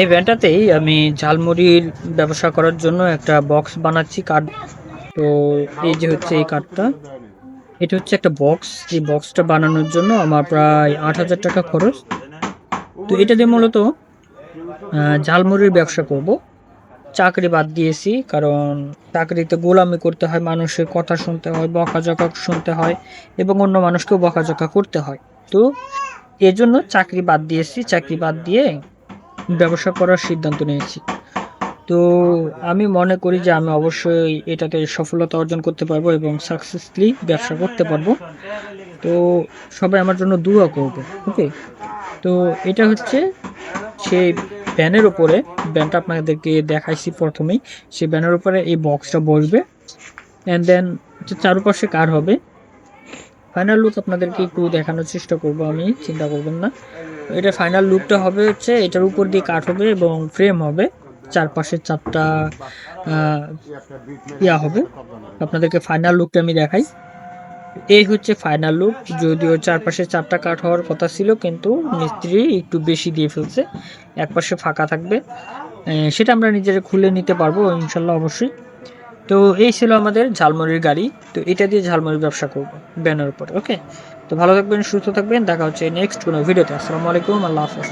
এই ভ্যানটাতেই আমি ঝালমুড়ির ব্যবসা করার জন্য একটা বক্স বানাচ্ছি কার্ড তো এই যে হচ্ছে এই কার্ডটা এটা হচ্ছে একটা বক্স এই বক্সটা বানানোর জন্য আমার প্রায় আট হাজার টাকা খরচ। তো এটা দিয়ে মূলত ঝালমুড়ির ব্যবসা করব। চাকরি বাদ দিয়েছি, কারণ চাকরিতে গোলামি করতে হয়, মানুষের কথা শুনতে হয় বকাঝকা শুনতে হয়, এবং অন্য মানুষকেও বকাঝকা করতে হয়। তো এর জন্য চাকরি বাদ দিয়েছি। চাকরি বাদ দিয়ে ব্যবসা করার সিদ্ধান্ত নিয়েছি। তো আমি মনে করি যে আমি অবশ্যই এটাতে সফলতা অর্জন করতে পারব এবং সাকসেসফুলি ব্যবসা করতে পারব। তো সবাই আমার জন্য দুয়া করবে ওকে তো এটা হচ্ছে সেই ব্যানের ওপরে ব্যানটা আপনাদেরকে দেখাইছি প্রথমেই। সেই ব্যানের ওপরে এই বক্সটা বসবে। অ্যান্ড দেন চারপাশে কার হবে ফাইনাল লুক আপনাদেরকে একটু দেখানোর চেষ্টা করব আমি, চিন্তা করবেন না। এটা ফাইনাল লুকটা হবে হচ্ছে, এটার উপর দিয়ে কাঠ হবে এবং ফ্রেম হবে। চারপাশে চারটা ইয়া হবে। আপনাদেরকে ফাইনাল লুকটা আমি দেখাই। এই হচ্ছে ফাইনাল লুক যদিও চারপাশে চারটা কাঠ হওয়ার কথা ছিল, কিন্তু মিস্ত্রি একটু বেশি দিয়ে ফেলছে। এক পাশে ফাঁকা থাকবে। সেটা আমরা নিজেরা খুলে নিতে পারব, ইনশাল্লাহ অবশ্যই। তো এই ছিল আমাদের ঝালমুড়ির গাড়ি। তো এটা দিয়ে ঝালমুড়ির ব্যবসা করব, ব্যানার উপরে ওকে তো ভালো থাকবেন সুস্থ থাকবেন দেখা হচ্ছে নেক্সট কোনো ভিডিওতে আসসালামু আলাইকুম আল্লাহ হাফেজ।